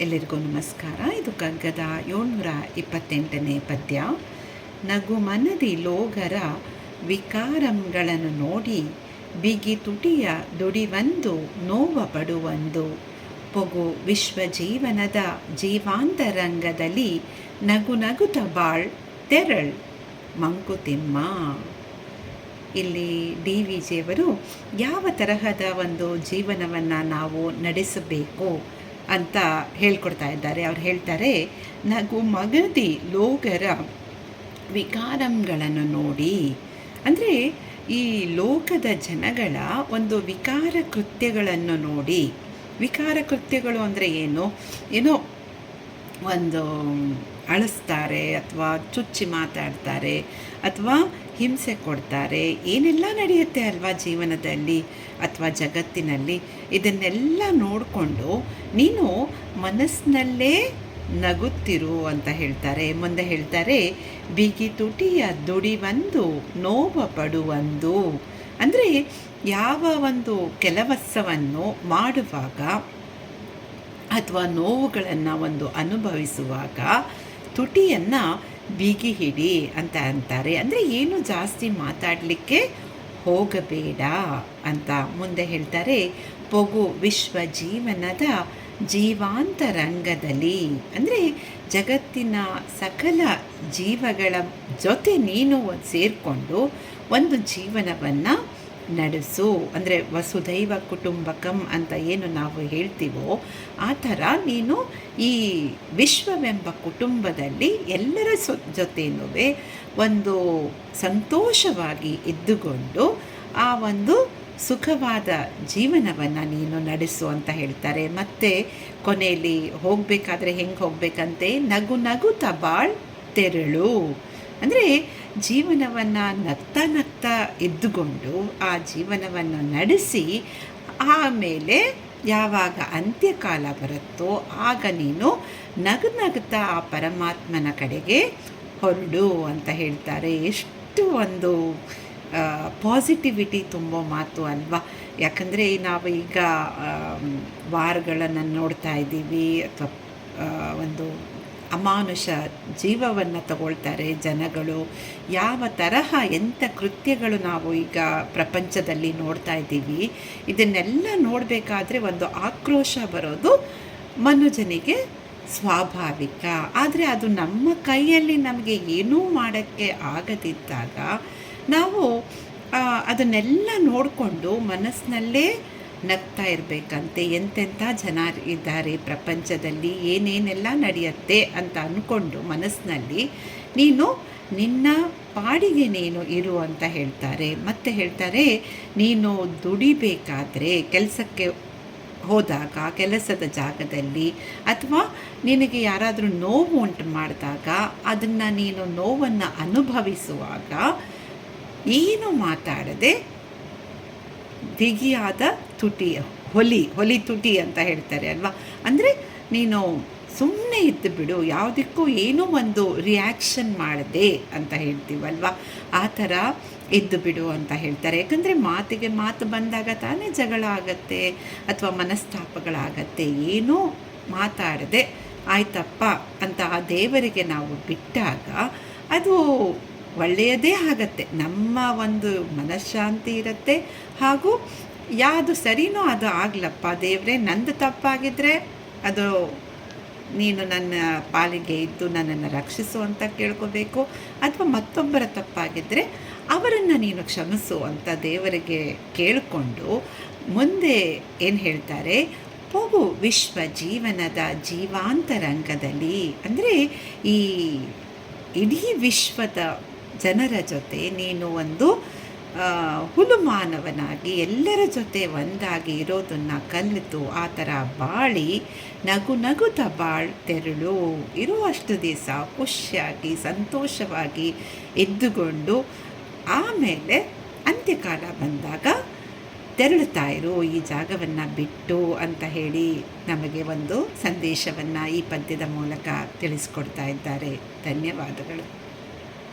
ಎಲ್ಲರಿಗೂ ನಮಸ್ಕಾರ. ಇದು ಕಗ್ಗದ ಏಳ್ನೂರ ಇಪ್ಪತ್ತೆಂಟನೇ ಪದ್ಯ. ನಗು ಮನದಿ ಲೋಗರ ವಿಕಾರಂಗಳನ್ನು ನೋಡಿ ಬಿಗಿ ತುಟಿಯ ದುಡಿವಂದು, ನೋವ ಪಡುವಂದು. ಪೊಗು ವಿಶ್ವ ಜೀವನದ ಜೀವಾಂತರಂಗದಲ್ಲಿ ನಗು ನಗುತ ಬಾಳ್ ತೆರಳ್ ಮಂಕುತಿಮ್ಮ ಇಲ್ಲಿ ಡಿ ವಿ ಜಿಯವರು ಯಾವ ತರಹದ ಒಂದು ಜೀವನವನ್ನು ನಾವು ನಡೆಸಬೇಕು? ಅಂತ ಹೇಳ್ಕೊಡ್ತಾ ಇದ್ದಾರೆ. ಅವ್ರು ಹೇಳ್ತಾರೆ, ನಗು ಮಗದಿ ಲೋಕರ ವಿಕಾರಂಗಳನ್ನು ನೋಡಿ. ಅಂದರೆ ಈ ಲೋಕದ ಜನಗಳ ಒಂದು ವಿಕಾರ ಕೃತ್ಯಗಳನ್ನು ನೋಡಿ. ವಿಕಾರ ಕೃತ್ಯಗಳು ಅಂದರೆ ಏನು? ಏನೋ ಒಂದು ಅಳಿಸ್ತಾರೆ ಅಥವಾ ಚುಚ್ಚಿ ಮಾತಾಡ್ತಾರೆ ಅಥವಾ ಹಿಂಸೆ ಕೊಡ್ತಾರೆ, ಏನೆಲ್ಲ ನಡೆಯುತ್ತೆ ಅಲ್ವಾ ಜೀವನದಲ್ಲಿ ಅಥವಾ ಜಗತ್ತಿನಲ್ಲಿ? ಇದನ್ನೆಲ್ಲ ನೋಡಿಕೊಂಡು ನೀನು ಮನಸ್ಸಿನಲ್ಲೇ ನಗುತ್ತಿರು ಅಂತ ಹೇಳ್ತಾರೆ. ಮುಂದೆ ಹೇಳ್ತಾರೆ, ಬಿಗಿ ತುಟಿಯ ದುಡಿವಂದು, ನೋವ ಪಡುವಂದು. ಅಂದರೆ ಯಾವ ಒಂದು ಕೆಲವಸವನ್ನು ಮಾಡುವಾಗ ಅಥವಾ ನೋವುಗಳನ್ನು ಒಂದು ಅನುಭವಿಸುವಾಗ ತುಟಿಯನ್ನು ಬಿಗಿ ಹಿಡಿ ಅಂತ ಅಂತಾರೆ. ಅಂದರೆ ಏನು ಜಾಸ್ತಿ ಮಾತಾಡಲಿಕ್ಕೆ ಹೋಗಬೇಡ ಅಂತ ಮುಂದೆ ಹೇಳ್ತಾರೆ. ಪೊಗು ವಿಶ್ವ ಜೀವನದ ಜೀವಾಂತರಂಗದಲ್ಲಿ. ಅಂದರೆ ಜಗತ್ತಿನ ಸಕಲ ಜೀವಗಳ ಜೊತೆ ನೀನು ಸೇರಿಕೊಂಡು ಒಂದು ಜೀವನವನ್ನು ನಡೆಸು. ಅಂದರೆ ವಸುದೈವ ಕುಟುಂಬಕಂ ಅಂತ ಏನು ನಾವು ಹೇಳ್ತೀವೋ, ಆ ಥರ ನೀನು ಈ ವಿಶ್ವವೆಂಬ ಕುಟುಂಬದಲ್ಲಿ ಎಲ್ಲರ ಸೊ ಜೊತೆನೂ ಒಂದು ಸಂತೋಷವಾಗಿ ಇದ್ದುಕೊಂಡು ಆ ಒಂದು ಸುಖವಾದ ಜೀವನವನ್ನು ನೀನು ನಡೆಸು ಅಂತ ಹೇಳ್ತಾರೆ. ಮತ್ತು ಕೊನೆಯಲ್ಲಿ ಹೋಗಬೇಕಾದ್ರೆ ಹೆಂಗೆ ಹೋಗಬೇಕಂತೆ? ನಗು ನಗು ತಬಾಳ್ ತೆರಳು. ಅಂದರೆ ಜೀವನವನ್ನು ನಗ್ತಾ ನಗ್ತಾ ಇದ್ದುಕೊಂಡು ಆ ಜೀವನವನ್ನು ನಡೆಸಿ ಆಮೇಲೆ ಯಾವಾಗ ಅಂತ್ಯಕಾಲ ಬರುತ್ತೋ ಆಗ ನೀನು ನಗು ನಗ್ತಾ ಆ ಪರಮಾತ್ಮನ ಕಡೆಗೆ ಹೊರಡು ಅಂತ ಹೇಳ್ತಾರೆ. ಎಷ್ಟು ಒಂದು ಪಾಸಿಟಿವಿಟಿ ತುಂಬೋ ಮಾತು ಅಲ್ವಾ? ಯಾಕಂದರೆ ನಾವು ಈಗ ವಾರಗಳನ್ನು ನೋಡ್ತಾ ಇದ್ದೀವಿ ಅಥವಾ ಒಂದು ಅಮಾನುಷ ಜೀವವನ್ನು ತಗೊಳ್ತಾರೆ ಜನಗಳು. ಯಾವ ತರಹ ಎಂಥ ಕೃತ್ಯಗಳು ನಾವು ಈಗ ಪ್ರಪಂಚದಲ್ಲಿ ನೋಡ್ತಾ ಇದ್ದೀವಿ, ಇದನ್ನೆಲ್ಲ ನೋಡಬೇಕಾದ್ರೆ ಒಂದು ಆಕ್ರೋಶ ಬರೋದು ಮನುಜನಿಗೆ ಸ್ವಾಭಾವಿಕ. ಆದರೆ ಅದು ನಮ್ಮ ಕೈಯಲ್ಲಿ ನಮಗೆ ಏನೂ ಮಾಡೋಕ್ಕೆ ಆಗದಿದ್ದಾಗ ನಾವು ಅದನ್ನೆಲ್ಲ ನೋಡಿಕೊಂಡು ಮನಸ್ಸಿನಲ್ಲೇ ನಗ್ತಾ ಇರಬೇಕಂತೆ. ಎಂತೆಂಥ ಜನ ಇದ್ದಾರೆ ಪ್ರಪಂಚದಲ್ಲಿ, ಏನೇನೆಲ್ಲ ನಡೆಯುತ್ತೆ ಅಂತ ಅಂದ್ಕೊಂಡು ಮನಸ್ಸಿನಲ್ಲಿ ನೀನು ನಿನ್ನ ಪಾಡಿಗೆ ನೀನು ಇರು ಅಂತ ಹೇಳ್ತಾರೆ. ಮತ್ತೆ ಹೇಳ್ತಾರೆ, ನೀನು ದುಡಿಬೇಕಾದರೆ ಕೆಲಸಕ್ಕೆ ಹೋದಾಗ, ಕೆಲಸದ ಜಾಗದಲ್ಲಿ ಅಥವಾ ನಿನಗೆ ಯಾರಾದರೂ ನೋವು ಉಂಟು ಮಾಡಿದಾಗ, ಅದನ್ನು ನೀನು ನೋವನ್ನು ಅನುಭವಿಸುವಾಗ, ಏನು ಮಾತಾಡದೆ ಬಿಗಿಯಾದ ತುಟಿ ಹೊಲಿ ಹೊಲಿ ತುಟಿ ಅಂತ ಹೇಳ್ತಾರೆ ಅಲ್ವಾ? ಅಂದರೆ ನೀನು ಸುಮ್ಮನೆ ಇದ್ದು ಬಿಡು, ಯಾವುದಕ್ಕೂ ಏನೂ ಒಂದು ರಿಯಾಕ್ಷನ್ ಮಾಡದೆ ಅಂತ ಹೇಳ್ತೀವಲ್ವ? ಆ ಥರ ಇದ್ದು ಬಿಡು ಅಂತ ಹೇಳ್ತಾರೆ. ಯಾಕಂದರೆ ಮಾತಿಗೆ ಮಾತು ಬಂದಾಗ ತಾನೇ ಜಗಳ ಆಗತ್ತೆ, ಅಥವಾ ಮನಸ್ತಾಪಗಳಾಗತ್ತೆ, ಏನೂ ಮಾತಾಡದೆ, ಆಯ್ತಪ್ಪ ಅಂತ ಆ ದೇವರಿಗೆ ನಾವು ಬಿಟ್ಟಾಗ ಅದು ಒಳ್ಳೆಯದೇ ಆಗತ್ತೆ. ನಮ್ಮ ಒಂದು ಮನಃಶಾಂತಿ ಇರುತ್ತೆ. ಹಾಗೂ ಯಾವುದು ಸರಿನೋ ಅದು ಆಗ್ಲಪ್ಪ. ದೇವರೇ, ನಂದು ತಪ್ಪಾಗಿದ್ದರೆ ಅದು ನೀನು ನನ್ನ ಪಾಲಿಗೆ ಇದ್ದು ನನ್ನನ್ನು ರಕ್ಷಿಸು ಅಂತ ಕೇಳ್ಕೋಬೇಕು. ಅಥವಾ ಮತ್ತೊಬ್ಬರ ತಪ್ಪಾಗಿದ್ದರೆ ಅವರನ್ನು ನೀನು ಕ್ಷಮಿಸು ಅಂತ ದೇವರಿಗೆ ಕೇಳಿಕೊಂಡು ಮುಂದೆ ಏನು ಹೇಳ್ತಾರೆ? ಪೋಗು ವಿಶ್ವ ಜೀವನದ ಜೀವಾಂತರಂಗದಲ್ಲಿ. ಅಂದರೆ ಈ ಇಡೀ ವಿಶ್ವದ ಜನರ ಜೊತೆ ನೀನು ಒಂದು ಹುಲುಮಾನವನಾಗಿ ಎಲ್ಲರ ಜೊತೆ ಒಂದಾಗಿ ಇರೋದನ್ನು ಕಲಿತು, ಆ ಥರ ಬಾಳಿ, ನಗು ನಗುತ ಬಾಳ್ ತೆರಳು. ಇರುವಷ್ಟು ದಿವಸ ಖುಷಿಯಾಗಿ, ಸಂತೋಷವಾಗಿ ಇದ್ದುಕೊಂಡು ಆಮೇಲೆ ಅಂತ್ಯಕಾಲ ಬಂದಾಗ ತೆರಳುತ್ತಾ ಇರು, ಈ ಜಾಗವನ್ನು ಬಿಟ್ಟು ಅಂತ ಹೇಳಿ ನಮಗೆ ಒಂದು ಸಂದೇಶವನ್ನು ಈ ಪದ್ಯದ ಮೂಲಕ ತಿಳಿಸ್ಕೊಡ್ತಾ ಇದ್ದಾರೆ. ಧನ್ಯವಾದಗಳು.